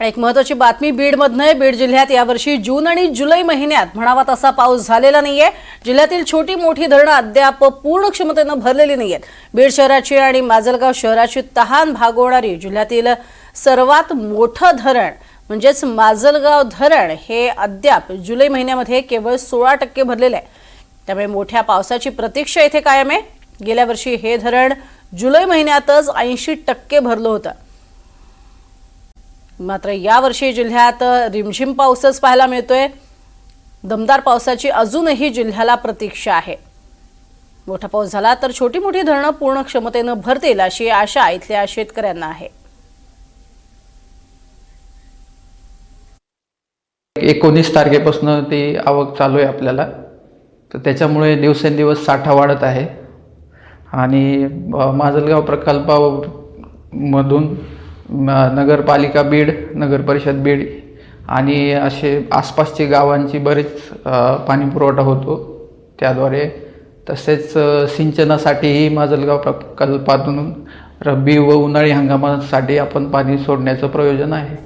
आणि एक महत्वाची बातमी बीडमधनं आहे. बीड जिल्ह्यात यावर्षी जून आणि जुलै महिन्यात म्हणावा तसा पाऊस झालेला नाहीये. जिल्ह्यातील छोटी मोठी धरणं अद्याप पूर्ण क्षमतेनं भरलेली नाहीयेत. बीड शहराची आणि माजलगाव शहराची तहान भागवणारी जिल्ह्यातील सर्वात मोठं धरण म्हणजेच माजलगाव धरण हे अद्याप जुलै महिन्यामध्ये केवळ सोळा टक्के भरलेलं आहे. त्यामुळे मोठ्या पावसाची प्रतीक्षा इथे कायम आहे. गेल्या वर्षी हे धरण जुलै महिन्यातच ऐंशी टक्के भरलं होतं. मात्र यावर्षी जिल्ह्यात रिमझिम पाऊसच पाहायला मिळतोय. दमदार पावसाची अजूनही जिल्ह्याला प्रतीक्षा आहे. मोठा पाऊस झाला तर छोटी मोठी धरणं पूर्ण क्षमतेनं भरतील अशी आशा इथल्या शेतकऱ्यांना आहे. एकोणीस तारखेपासून ती आवक चालू आहे आपल्याला. तर त्याच्यामुळे दिवसेंदिवस साठा वाढत आहे. आणि माजलगाव प्रकल्पामधून नगरपालिका बीड नगरपरिषद बीड आणि असे आसपासचे गावांची बरेच पाणीपुरवठा होतो. त्याद्वारे तसेच सिंचनासाठीही माजलगाव प्रकल्पातून रब्बी व उन्हाळी हंगामासाठी आपण पाणी सोडण्याचं प्रयोजन आहे.